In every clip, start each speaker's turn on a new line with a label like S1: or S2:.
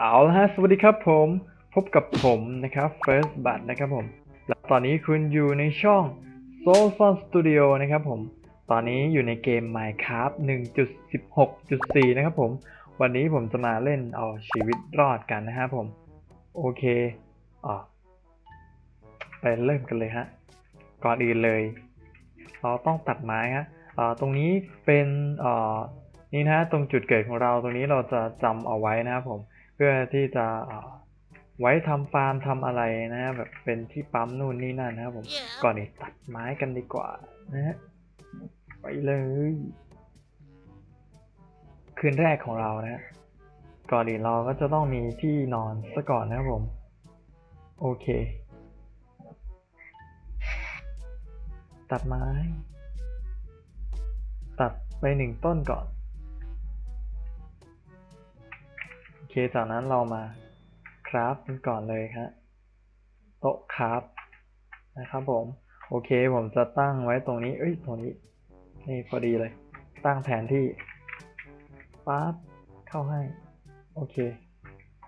S1: เอาละฮะ สวัสดีครับผม พบกับผมนะครับ First b u t นะครับผม และตอนนี้คุณอยู่ในช่อง Soul Son Studio นะครับผม ตอนนี้อยู่ในเกม Minecraft 1.16.4 นะครับผม วันนี้ผมจะมาเล่นเอาชีวิตรอดกันนะครับผม โอเคอ่าไปเริ่มกันเลยฮะ ก่อนอื่นเลย เราต้องตัดไม้ฮะอ่าตรงนี้เป็นอ่านี่นะตรงจุดเกิดของเราตรงนี้เราจะจำเอาไว้นะครับผม เพื่อที่จะอ่าไว้ทำฟาร์มทำอะไรนะฮะแบบเป็นที่ปั๊มนู่นนี่นั่นนะครับผมก่อนอื่นตัดไม้กันดีกว่านะฮะไปเลย คืนแรกของเรานะฮะก่อนอื่นเราก็จะต้องมีที่นอนซะก่อนนะครับผม โอเค ตัดไม้ ตัดไปหนึ่งต้นก่อน ค จากนั้นเรามาคราฟกันก่อนเลยครับโต๊ะคราฟนะครับผม โอเคผมจะตั้งไว้ตรงนี้ เอ้ย ตรงนี้ นี่พอดีเลย ตั้งแผนที่ปั๊บเข้าให้ โอเค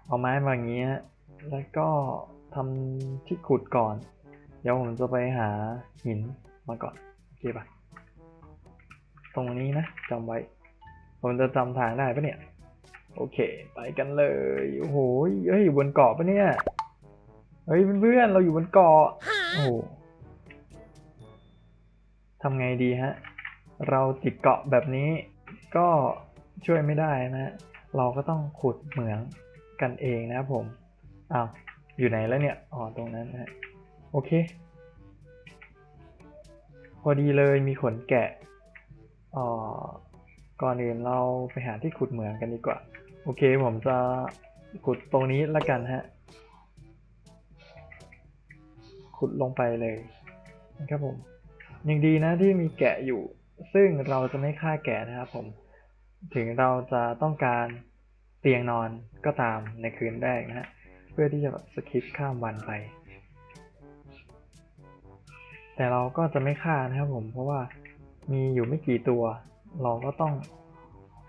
S1: เอาไม้มาอย่างนี้ฮะแล้วก็ทำที่ขุดก่อน เดี๋ยวผมจะไปหาหินมาก่อน โอเคปะตรงนี้นะจำไว้ ผมจะจำทางได้ปะเนี่ย โอเค ไปกันเลยโอ้โหเฮ้ยอยู่บนเกาะปะเนี่ยเฮ้ยเพื่อนๆเราอยู่บนเกาะโอ้โหทำไงดีฮะ เราติดเกาะแบบนี้ ก็ช่วยไม่ได้นะฮะเราก็ต้องขุดเหมืองกันเองนะครับผมอ้าวอยู่ไหนแล้วเนี่ยอ๋อตรงนั้นนะโอเค พอดีเลยมีขนแกะอ๋อก่อนอื่นเราไปหาที่ขุดเหมืองกันดีกว่า โอเคผมจะขุดตรงนี้ละกันฮะ ขุดลงไปเลยนะครับผมยังดีนะที่มีแกะอยู่ ซึ่งเราจะไม่ฆ่าแกะนะครับผมถึงเราจะต้องการเตียงนอนก็ตามในคืนแรกนะฮะเพื่อที่จะแบบสคิปข้ามวันไป แต่เราก็จะไม่ฆ่านะครับผมเพราะว่ามีอยู่ไม่กี่ตัว เราก็ต้อง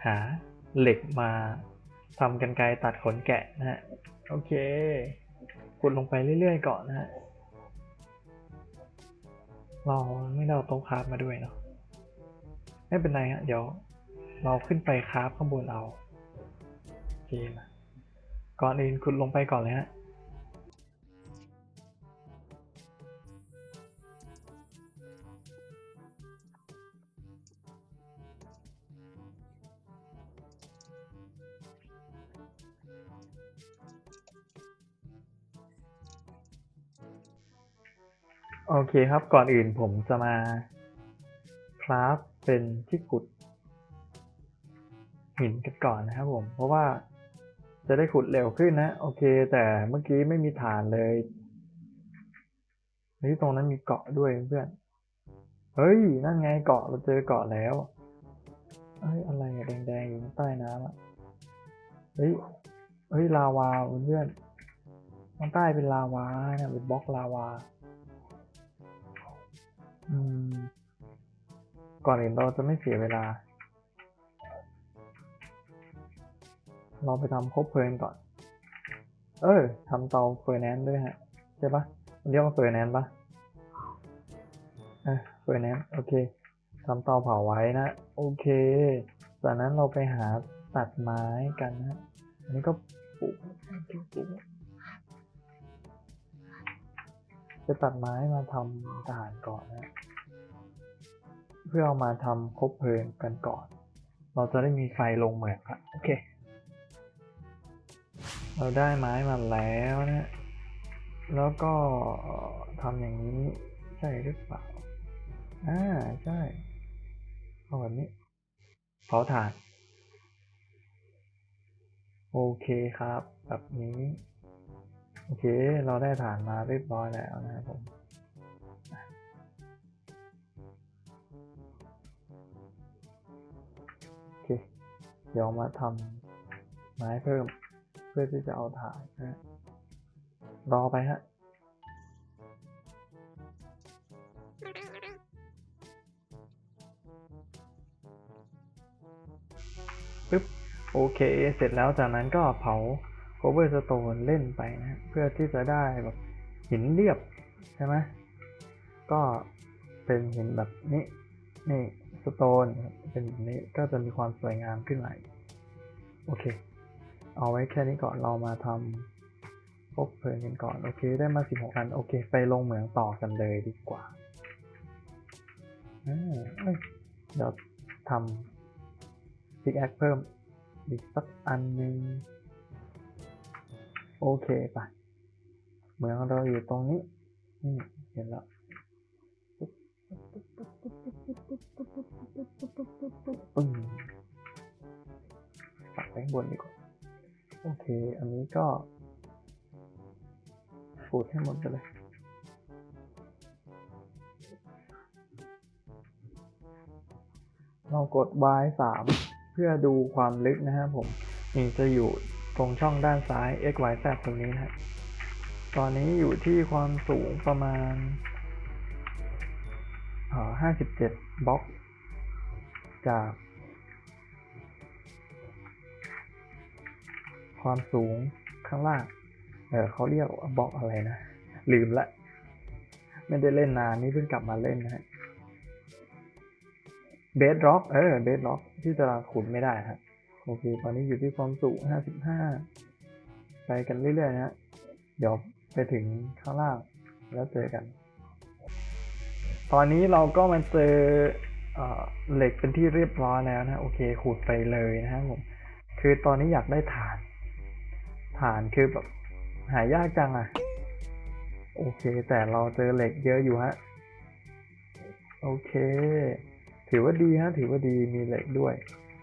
S1: หาเหล็กมา ทำกันไกลตัดขนแกะนะฮะ โอเคกดลงไปเรื่อยๆก่อนนะฮะ เราไม่ได้เอาโต๊ะคราฟมาด้วยเนาะ ไม่เป็นไรฮะ เดี๋ยว เราขึ้นไปคราฟข้างบนเอาโอเคมก่อนอื่นขุดลงไปก่อนเลยฮะ โอเคครับก่อนอื่นผมจะมาคราฟเป็นที่ขุดหินกันก่อนนะครับผม เพราะว่าจะได้ขุดเร็วขึ้นนะ โอเค แต่เมื่อกี้ไม่มีฐานเลยนี่ตรงนั้นมีเกาะด้วยเพื่อน เฮ้ย นั่นไงเกาะเราเจอเกาะแล้ว เฮ้ย อะไรแดงๆอยู่ใต้น้ำอะ เฮ้ย เฮ้ย ลาวาเพื่อนข้างใต้เป็นลาวาเนี่ยเป็นบล็อกลาวา ก่อนอื่นเราจะไม่เสียเวลา เราไปทำคบเพลิงก่อน เออทำเตาเฟอร์แนนซ์ด้วยฮะ ใช่ปะมันเรียกว่าเฟอร์แนนซ์ปะเออเฟอร์แนนซ์โอเคทำเตาเผาไว้นะ โอเค จากนั้นเราไปหาตัดไม้กันนะ อันนี้ก็ปลูกปลูก จะตัดไม้มาทำฐานก่อนนะ เพื่อเอามาทำคบเพลิงกันก่อน เราจะได้มีไฟลงเหมืองครับโอเค เราได้ไม้มาแล้วนะ แล้วก็ทำอย่างนี้ใช่หรือเปล่า อ่าใช่เอาแบบนี้เผาถ่าน โอเคครับ แบบนี้ โอเค เราได้ฐานมาเรียบร้อยแล้วนะครับผมโอเค เดี๋ยวมาทำไม้เพิ่มเพื่อที่จะเอาถ่านนะฮะรอไปฮะปึ๊บโอเค เสร็จแล้วจากนั้นก็เผา cover stone เล่นไปนะ เพื่อที่จะได้แบบหินเรียบใช่ไหมก็เป็นหินแบบนี้ นี่สโตนเป็นแบบนี้ก็จะมีความสวยงามขึ้นมาโอเค เอาไว้แค่นี้ก่อนเรามาทำพบเพลิงกันก่อน โอเค ได้มา16อัน โอเค ไปลงเหมืองต่อกันเลยดีกว่าอ่าเอ้ยเดี๋ยวทำพิกแอคเพิ่มอีกสักอันหนึ่ง โอเคไปเหมืองเราอยู่ตรงนี้นี่เห็นแล้วปึ้งปักไว้ข้างบนดีกว่าโอเค อันนี้ก็ฟูดให้หมดไปเลยเรากด Y 3เพื่อดูความลึกนะครับผม นี่จะอยู่ ตรงช่องด้านซ้าย x y z ตรงนี้นะฮะตอนนี้อยู่ที่ความสูงประมาณเอ่อ57บล็อก จาก ความสูงข้างล่าง เออเขาเรียกบล็อกอะไรนะ ลืมละ ไม่ได้เล่นนานนี่เพิ่งกลับมาเล่นนะฮะเบสร็อก เออ เบสร็อก ที่จะขุดไม่ได้ฮะ โอเค ตอนนี้อยู่ที่ความสูง 55 ไปกันเรื่อยๆนะฮะ เดี๋ยวไปถึงข้างล่างแล้วเจอกัน ตอนนี้เราก็มาเจอเอเหล็กเป็นที่เรียบร้อยแล้วนะ โอเคขุดไปเลยนะครับผม คือตอนนี้อยากได้ฐาน ฐานคือแบบหายากจังอะโอเค แต่เราเจอเหล็กเยอะอยู่ฮะ โอเค ถือว่าดีฮะ ถือว่าดีมีเหล็กด้วย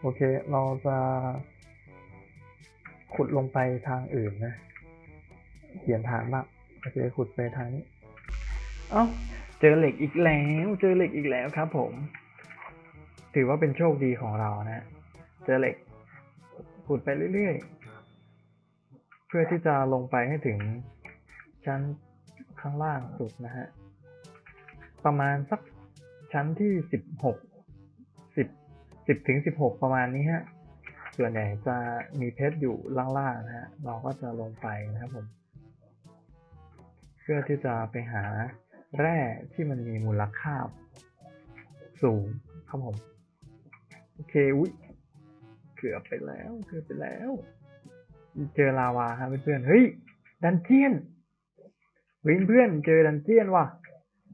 S1: อเค เราจะขุดลงไปทางอื่นนะ เขียนฐานบ้างโอเค ขุดไปทางนี้ เอ้า เจอเหล็กอีกแล้ว เจอเหล็กอีกแล้วครับผม ถือว่าเป็นโชคดีของเรานะ เจอเหล็ก ขุดไปเรื่อยๆ เพื่อที่จะลงไปให้ถึงชั้นข้างล่างสุดนะฮะ ประมาณสักชั้นที่สิบหกสิบ สิบถึงสิบหกประมาณนี้ฮะ ส่วนใหญ่จะมีเพชรอยู่ล่างๆนะฮะ เราก็จะลงไปนะครับผม เพื่อที่จะไปหาแร่ที่มันมีมูลค่าสูงครับผม โอเค อุ้ยเกือบไปแล้ว เกือบไปแล้ว เจอลาวาครับเพื่อนๆ เฮ้ย ดันเจียนเฮ้ยเพื่อนเจอดันเจียนว่ะ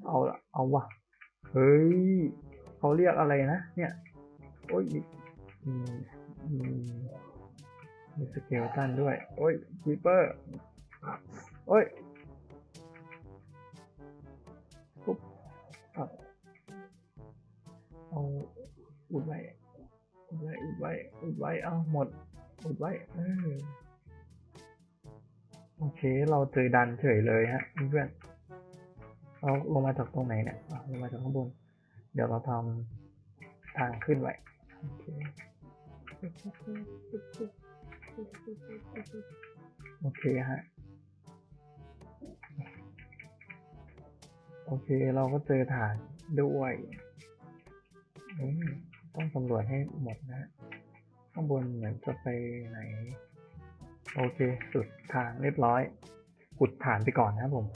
S1: เอาละเอาว่ะ เฮ้ยเขาเรียกอะไรนะ เนี่ย โอ้ยมีมีมีสเกลตันด้วย โอ้ยคีเปอร์ โอ้ยปุ๊บเอะเอาอุดไว้อุดไว้อุดไว้อุดไว้เอาหมดอุดไว้เออโอเค เราเจอดันเฉยเลยฮะเพื่อนเราลงมาจากตรงไหนเนี่ยลงมาจากข้างบน เดี๋ยวเราทำทางขึ้นไว้ โอเคฮะ โอเค เราก็เจอฐานด้วย ต้องสำรวจให้หมดนะฮะข้างบนเหมือนจะไปไหน โอเค สุดทางเรียบร้อย ขุดฐานไปก่อนนะครับผม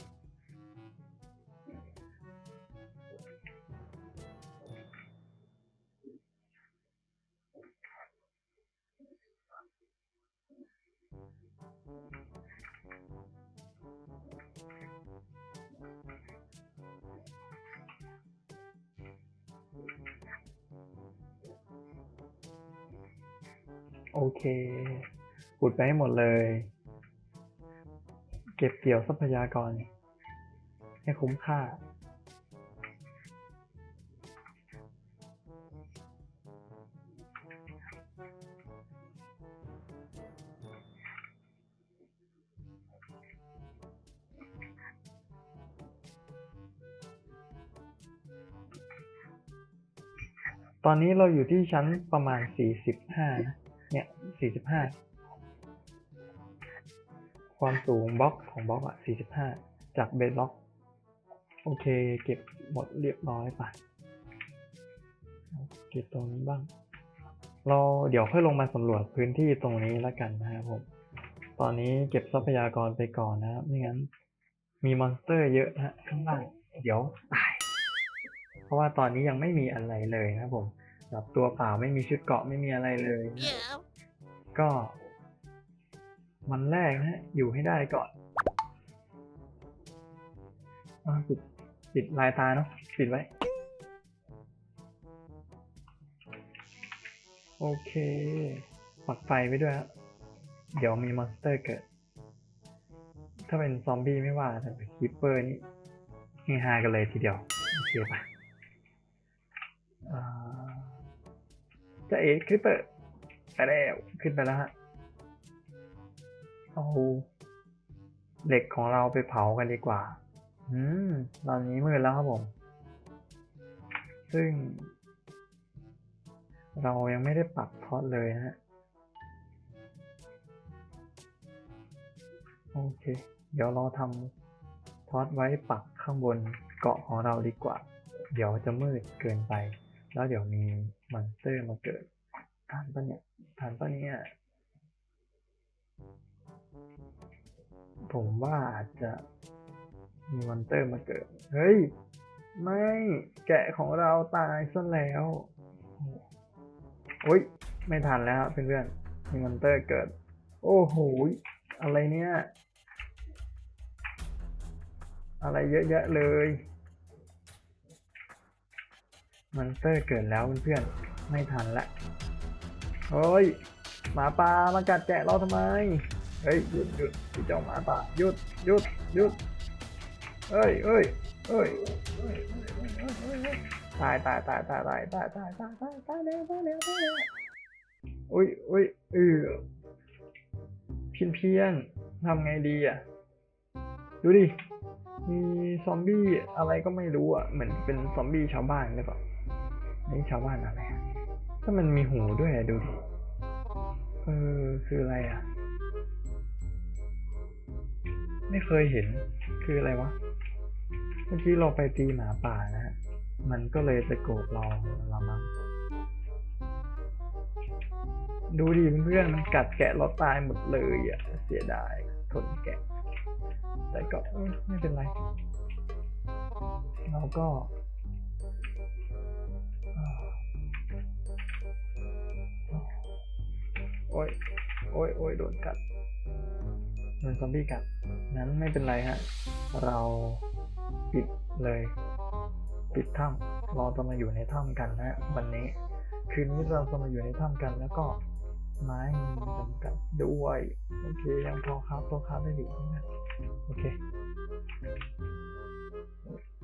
S1: โอเคขุดไปให้หมดเลย เก็บเกี่ยวทรัพยากร ให้คุ้มค่า ตอนนี้เราอยู่ที่ชั้นประมาณ 45นะ เนี่ย45ความสูงบล็อกของบล็อกอะ45จากเบสบล็อก โอเค เก็บหมดเรียบร้อยไปเก็บตรงนี้บ้าง เราเดี๋ยวค่อยลงมาสำรวจพื้นที่ตรงนี้แล้วกันนะครับผม ตอนนี้เก็บทรัพยากรไปก่อนนะครับไม่งั้น มีมอนสเตอร์เยอะนะข้างล่างเดี๋ยวตาย เพราะว่าตอนนี้ยังไม่มีอะไรเลยนะครับผมแบบตัวเปล่าไม่มีชุดเกาะไม่มีอะไรเลย
S2: Yeah.
S1: ก็วันแรกนะฮะอยู่ให้ได้ก่อนอปิดปิดลายตาเนาะปิดไว้ โอเค ปักไฟไว้ด้วยฮะเดี๋ยวมีมอนสเตอร์เกิด ถ้าเป็นซอมบี้ไม่ว่าแต่เป็นคิปเปอร์นี่เฮฮากันเลยทีเดียว โอเคปะอ่าจะเอ๋คลิปเปอร์ ไปแล้วขึ้นไปแล้วฮะเอาเหล็กของเราไปเผากันดีกว่า อืม ตอนนี้มืดแล้วครับผม ซึ่ง เรายังไม่ได้ปรับทอดเลยนะฮะ โอเค เดี๋ยวเราทำทอดไว้ปักข้างบนเกาะของเราดีกว่า เดี๋ยวจะมืดเกินไป แล้วเดี๋ยวมีมอนสเตอร์มาเกิดทานปะเนี่ย ทานปะเนี่ย ผมว่าอาจจะมีมอนเตอร์มาเกิด เฮ้ย ไม่แกะของเราตายซะแล้วโอ้ย ไม่ทันแล้วเพื่อนๆมีมอนเตอร์เกิด โอ้โห อะไรเนี่ย อะไรเยอะแยะเลยมอนเตอร์เกิดแล้วเพื่อนๆไม่ทันละ เฮ้ยหมาป่ามากัดแกะเราทำไมเฮ้ยหยุดหยุดพี่เจ้าหมาป่าหยุดหยุดหยุดเอ้ยเอ้ยเอ้ยเอ้ยเอ้ยเอ้ยเอ้ยตายตายตายตายตายตายตายตายตายตายแล้วตายแล้วตายแล้วอุ้ยอุ้ยเออเพี้ยนเพี้ยนทำไงดีอะดูดิมีซอมบี้อะไรก็ไม่รู้อะเหมือนเป็นซอมบี้ชาวบ้านหรือเปล่านี่ชาวบ้านอะไรอะ ถ้ามันมีหูด้วยดูดิ เออ คืออะไรอะ ไม่เคยเห็น คืออะไรวะ เมื่อกี้เราไปตีหมาป่านะฮะ มันก็เลยจะโกรธเราละมั้งดูดิเพื่อนๆมันกัดแกะเราตายหมดเลยอะ เสียดาย ทนแกะ แต่ก็ไม่เป็นไร เราก็ อ้ยโอ้ยโอ้ยโดนกัดโดนซอมบี้กัดนั้นไม่เป็นไรฮะ เราปิดเลย ปิดถ้ำเราจะมาอยู่ในถ้ำกันนะวันนี้ คืนนี้เราจะมาอยู่ในถ้ำกันแล้วก็ไม้มีจำกัดด้วยโอเคยังพอครับพอครับได้อยู่นะโอเค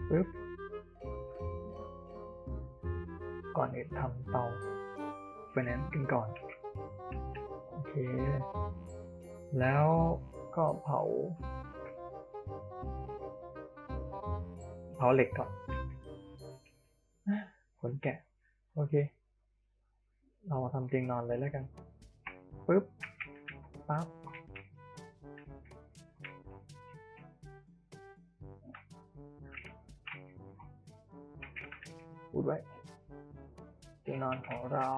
S1: ปึ๊บก่อนอื่นทำเตาไฟแนนซ์กันก่อน โอเค แล้วก็เผา เผาเหล็กก่อนขนแกะ โอเค เรามาทำเตียงนอนเลยแล้วกันปึ๊บปั๊บพูดไว้เตียงนอนของเรา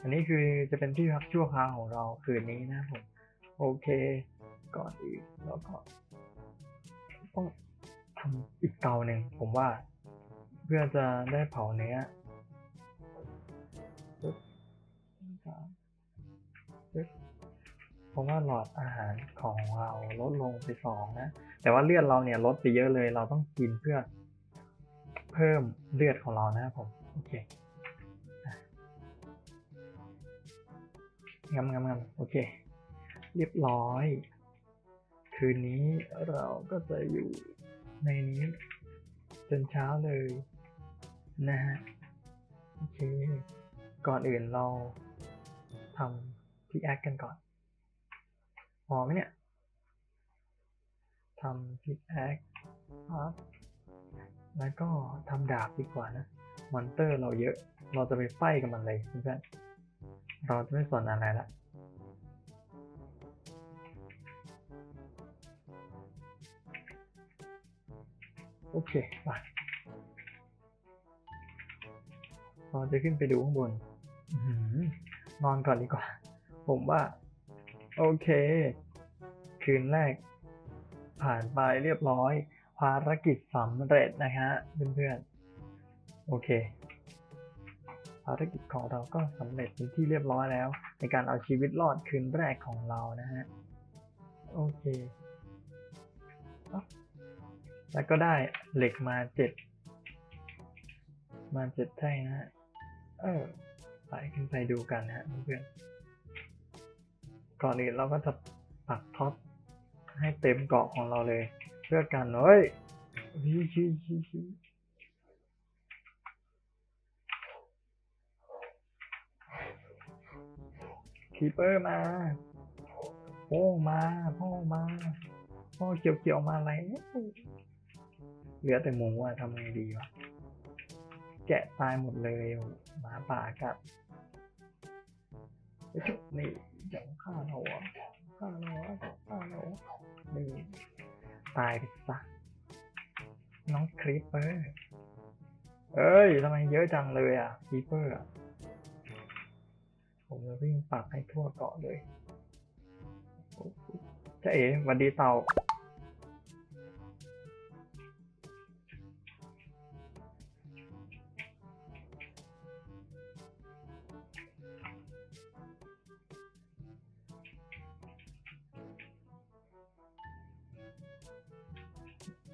S1: อันนี้คือจะเป็นที่พักชั่วคราวของเราคืนนี้นะผมโอเค ก่อนอื่นแล้วก็ต้องทำอีกเตาหนึ่งผมว่า เพื่อจะได้เผาเนื้อเพราะว่าหลอดอาหารของเราลดลงไปสองนะ แต่ว่าเลือดเราเนี่ยลดไปเยอะเลย เราต้องกินเพื่อเพิ่มเลือดของเรานะครับผม โอเค งำงำงำโอเค เรียบร้อย คืนนี้เราก็จะอยู่ในนี้จนเช้าเลยนะฮะ โอเค ก่อนอื่นเราทำพิแอคกันก่อนพอไหมเนี่ยทำพิแอคครับแล้วก็ทำดาบดีกว่านะ มอนเตอร์เราเยอะ เราจะไปไฟกับมันเลยเพื่อน เราจะไม่สนอะไรละโอเคไปเราจะขึ้นไปดูข้างบนอนอนก่อนดีกว่า ผมว่า โอเค คืนแรก ผ่านไปเรียบร้อย ภารกิจสำเร็จนะฮะเพื่อนๆ โอเคารกิจของเราก็สำเร็จเป็นที่เรียบร้อยแล้ว ในการเอาชีวิตรอดคืนแรกของเรานะฮะ โอเคอ๊ะแล้วก็ได้เหล็กมาเจ็ดมาเจ็ดแท่งนะฮะ เออไปขึ้นไปดูกันนะฮะเพื่อนก่อนอื่นเราก็จะปักท็อปให้เต็มเกาะของเราเลย เพื่อกันเฮ้ยชี้ชี้ชี้ชี้ คีเปอร์มาโพ่งมาพ่งมาพ่อเกี่ยวเกี่ยวมาอะไรเหลือแต่หมูอะทำไงดีวะแกะตายหมดเลยหมาป่ากัดไอ้จุกนี่จังฆ่าเราอะฆ่าเราอะฆ่าเรานี่ตายไปซะน้องคริปเปอร์เอ้ยทำไมเยอะจังเลยอะคริปเปอร์อะ ผมจะวิ่งปักให้ทั่วเกาะเลยจะเอ๋วันดีเต่า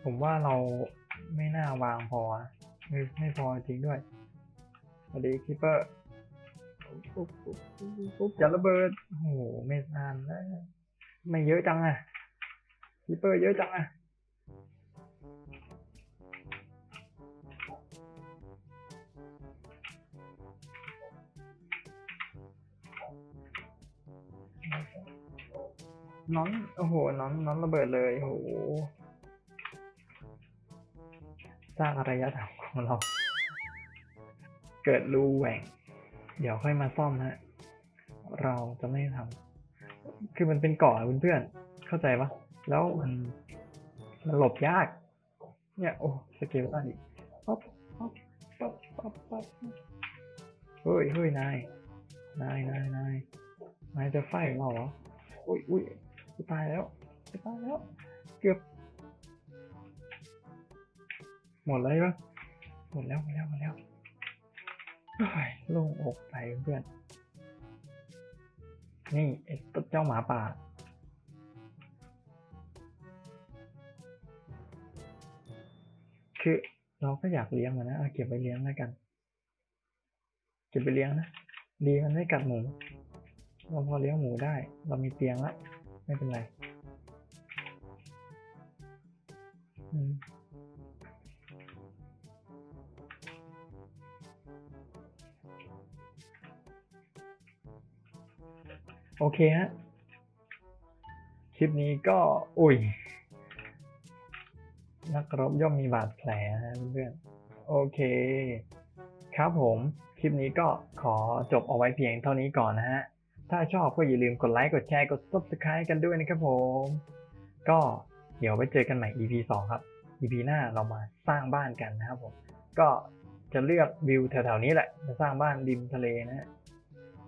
S1: ผมว่าเราไม่น่าวางพอ ไม่ไม่พอจริงด้วยสวัสดีคิปเปอร์ ปุ๊บปุ๊บปุ๊บปุ๊บปุ๊บอระเบิดโอ้โหไม่นานแล้วไม่เยอะจังอะคิปเปอร์เยอะจังอะน้องโอ้โหน้องน้องระเบิดเลยโอ้โหสร้างอารยธรรมของเรา เกิดรูแหว่ง เดี๋ยวค่อยมาซ่อมฮะ เราจะไม่ทำคือมันเป็นเกาะอะเพื่อนๆเข้าใจปะแล้วมันมันหลบยาก เนี่ย โอ้สเกลตันอีกป๊อปป๊อปป๊อปป๊อปป๊อปเฮ้ยเฮ้ยนายนายนายนายนายจะไฟเราเหรออุ้ยอุ้ยจะตายแล้วจะตายแล้ว เกือบ หมดเลยปะหมดแล้วหมดแล้วหมดแล้ว โล่งอกไปเพื่อน นี่ไอ้ตุ๊ดเจ้าหมาป่า คือเราก็อยากเลี้ยงมันนะเเก็บไปเลี้ยงแล้วกัน เก็บไปเลี้ยงนะ ดีมันไม่กัดหมู เราพอเลี้ยงหมูได้ เรามีเตียงละ ไม่เป็นไร โอเคฮะ คลิปนี้ก็ อุ้ย นักรบย่อมมีบาดแผลนะเพื่อนๆโอเค ครับผม คลิปนี้ก็ขอจบเอาไว้เพียงเท่านี้ก่อนนะฮะ ถ้าชอบก็อย่าลืมกดไลค์ กดแชร์ กด subscribe กันด้วยนะครับผม ก็เดี๋ยวไว้เจอกันใหม่ EP 2 ครับ EP หน้าเรามาสร้างบ้านกันนะครับผม ก็จะเลือกวิวแถวๆนี้แหละจะสร้างบ้านริมทะเลนะฮะ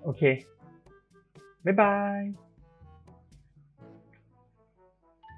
S1: โอเค บ๊ายบาย